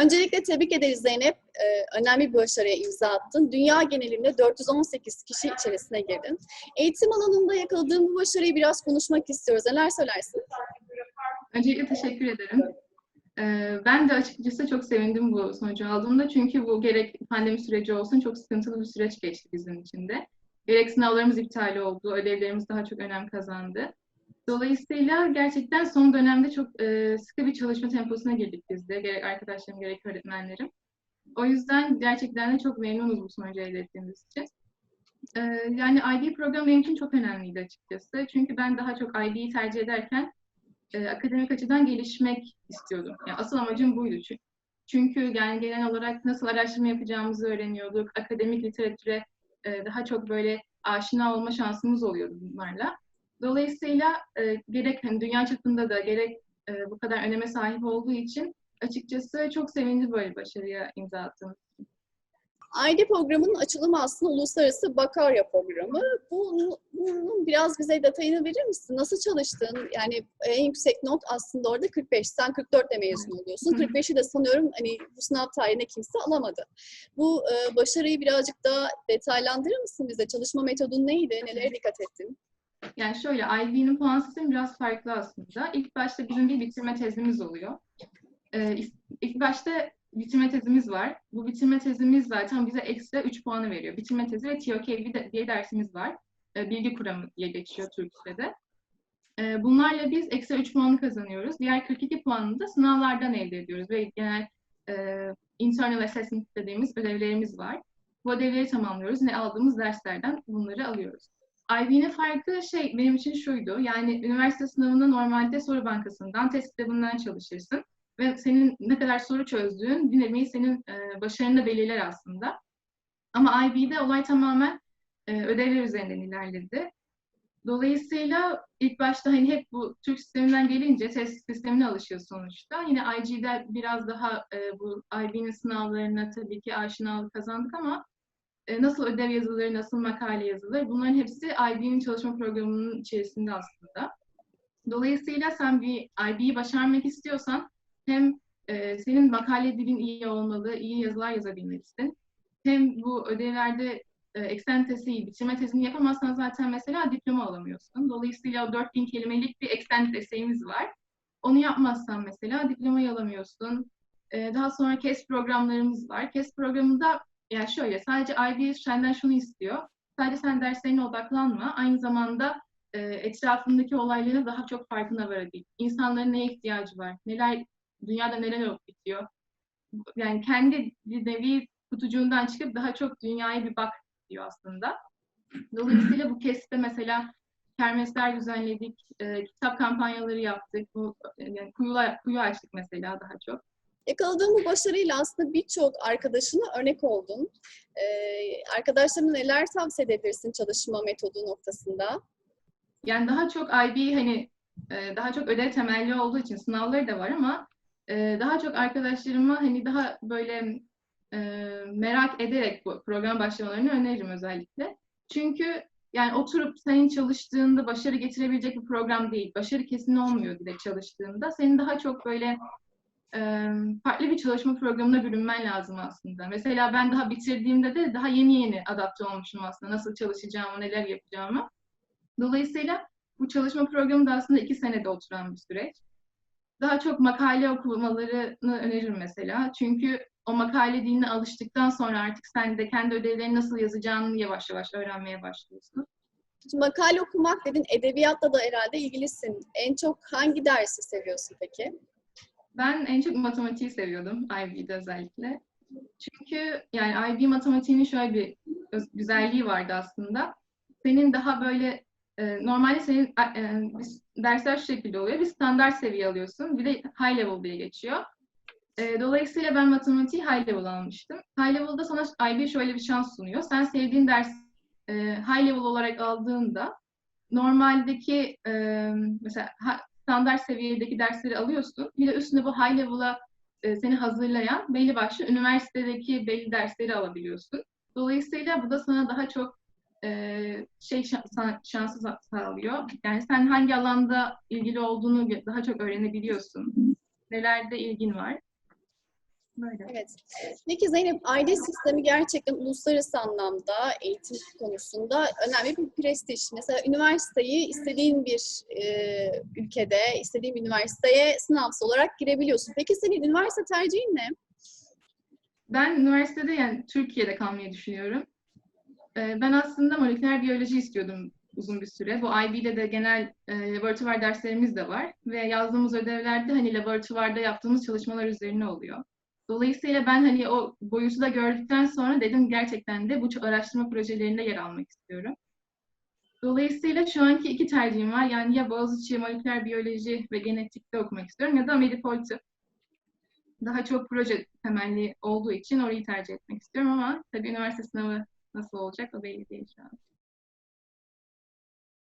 Öncelikle tebrik ederiz Zeynep. Ee, önemli bir başarıya imza attın. Dünya genelinde 418 kişi içerisine girdin. Eğitim alanında yakaladığın bu başarıyı biraz konuşmak istiyoruz. Neler söylersin? Öncelikle teşekkür ederim. Ee, Ben de açıkçası çok sevindim bu sonucu aldığımda. Çünkü bu gerek pandemi süreci olsun çok sıkıntılı bir süreç geçti bizim için de. Gerek sınavlarımız iptal oldu, ödevlerimiz daha çok önem kazandı. Dolayısıyla gerçekten son dönemde çok e, sıkı bir çalışma temposuna girdik biz de. Gerek arkadaşlarım, gerek öğretmenlerim. O yüzden gerçekten de çok memnunuz bu sonucu elde ettiğimiz için. Ee, Yani IB programı benim için çok önemliydi açıkçası. Çünkü ben daha çok IB'yi tercih ederken e, akademik açıdan gelişmek istiyordum. Yani asıl amacım buydu çünkü. Çünkü yani genel olarak nasıl araştırma yapacağımızı öğreniyorduk. Akademik literatüre e, daha çok böyle aşina olma şansımız oluyordu bunlarla. Dolayısıyla e, gerek hani dünya çapında da gerek e, bu kadar öneme sahip olduğu için açıkçası çok sevindim böyle başarıya imza attığım. ID programının açılımı aslında Uluslararası Bakarya programı. Bunun, bunun biraz bize detayını verir misin? Nasıl çalıştın? Yani en yüksek not aslında orada 45. Sen 44 ile mezun oluyorsun. Hı hı. 45'i de sanıyorum hani bu sınav tarihine kimse alamadı. Bu e, başarıyı birazcık daha detaylandırır mısın bize? Çalışma metodun neydi? Nelere dikkat ettin? Yani şöyle, IB'nin puan sistemi biraz farklı aslında. İlk başta bizim bir bitirme tezimiz oluyor. Ee, ilk- başta bitirme tezimiz var. Bu bitirme tezimiz zaten bize ekstra 3 puanı veriyor. Bitirme tezi ve TOK diye dersimiz var. Ee, bilgi kuramı diye geçiyor Türkçe'de. Ee, bunlarla biz ekstra 3 puanı kazanıyoruz. Diğer 42 puanını da sınavlardan elde ediyoruz ve genel e, internal assessment dediğimiz ödevlerimiz var. Bu ödevleri tamamlıyoruz. Ne aldığımız derslerden bunları alıyoruz. IB'nin farkı şey benim için şuydu. Yani üniversite sınavında normalde soru bankasından, test kitabından çalışırsın. Ve senin ne kadar soru çözdüğün bir nevi senin e, başarını belirler aslında. Ama IB'de olay tamamen e, ödevler üzerinden ilerledi. Dolayısıyla ilk başta hani hep bu Türk sisteminden gelince test sistemine alışıyoruz sonuçta. Yine IG'de biraz daha e, bu IB'nin sınavlarına tabii ki aşinalık kazandık ama e, nasıl ödev yazılır, nasıl makale yazılır bunların hepsi IB'nin çalışma programının içerisinde aslında. Dolayısıyla sen bir IB'yi başarmak istiyorsan hem e, senin makale dilin iyi olmalı, iyi yazılar yazabilmelisin. Hem bu ödevlerde e, eksen tezi, bitirme tezini yapamazsan zaten mesela diploma alamıyorsun. Dolayısıyla o 4000 kelimelik bir eksen eseğimiz var. Onu yapmazsan mesela diplomayı alamıyorsun. E, daha sonra KES programlarımız var. KES programında yani şöyle sadece IB senden şunu istiyor. Sadece sen derslerine odaklanma. Aynı zamanda e, etrafındaki olayların daha çok farkına varabil. İnsanların neye ihtiyacı var? Neler dünyada neler olup bitiyor? Yani kendi bir nevi kutucuğundan çıkıp daha çok dünyaya bir bak diyor aslında. Dolayısıyla bu KES'te mesela kermesler düzenledik, e, kitap kampanyaları yaptık. Bu e, yani kuyular, kuyu açtık mesela daha çok. Yakaladığın bu başarıyla aslında birçok arkadaşına örnek oldun. Ee, arkadaşlarına neler tavsiye edebilirsin çalışma metodu noktasında? Yani daha çok IB hani e, daha çok ödev temelli olduğu için sınavları da var ama e, daha çok arkadaşlarıma hani daha böyle e, merak ederek bu program başlamalarını öneririm özellikle. Çünkü yani oturup senin çalıştığında başarı getirebilecek bir program değil. Başarı kesin olmuyor direkt çalıştığında. Senin daha çok böyle farklı bir çalışma programına bürünmen lazım aslında. Mesela ben daha bitirdiğimde de daha yeni yeni adapte olmuşum aslında. Nasıl çalışacağımı, neler yapacağımı. Dolayısıyla bu çalışma programı da aslında iki senede oturan bir süreç. Daha çok makale okumalarını öneririm mesela. Çünkü o makale diline alıştıktan sonra artık sen de kendi ödevlerini nasıl yazacağını yavaş yavaş öğrenmeye başlıyorsun. Makale okumak dedin, edebiyatla da herhalde ilgilisin. En çok hangi dersi seviyorsun peki? Ben en çok matematiği seviyordum IB'de özellikle. Çünkü yani IB matematiğinin şöyle bir güzelliği vardı aslında. Senin daha böyle e, normalde senin e, dersler şu şekilde oluyor. Bir standart seviye alıyorsun. Bir de high level diye geçiyor. E, dolayısıyla ben matematiği high level almıştım. High level'da sana IB şöyle bir şans sunuyor. Sen sevdiğin ders high level olarak aldığında normaldeki mesela standart seviyedeki dersleri alıyorsun. Bir de üstüne bu high level'a e, seni hazırlayan belli başlı üniversitedeki belli dersleri alabiliyorsun. Dolayısıyla bu da sana daha çok e, şey şansı sa- sağlıyor. Yani sen hangi alanda ilgili olduğunu daha çok öğrenebiliyorsun. Nelerde ilgin var. Böyle. Evet. Peki Zeynep, aile sistemi gerçekten uluslararası anlamda eğitim konusunda önemli bir prestij. Mesela üniversiteyi istediğin bir e, ülkede, istediğin bir üniversiteye sınavsız olarak girebiliyorsun. Peki senin üniversite tercihin ne? Ben üniversitede yani Türkiye'de kalmayı düşünüyorum. Ee, Ben aslında moleküler biyoloji istiyordum uzun bir süre. Bu IB'de de genel e, laboratuvar derslerimiz de var ve yazdığımız ödevlerde hani laboratuvarda yaptığımız çalışmalar üzerine oluyor. Dolayısıyla ben hani o boyutu da gördükten sonra dedim gerçekten de bu araştırma projelerinde yer almak istiyorum. Dolayısıyla şu anki iki tercihim var. Yani ya Boğaziçi moleküler biyoloji ve genetikte okumak istiyorum ya da Medipol tıp daha çok proje temelli olduğu için orayı tercih etmek istiyorum ama tabii üniversite sınavı nasıl olacak o belli değil şu an.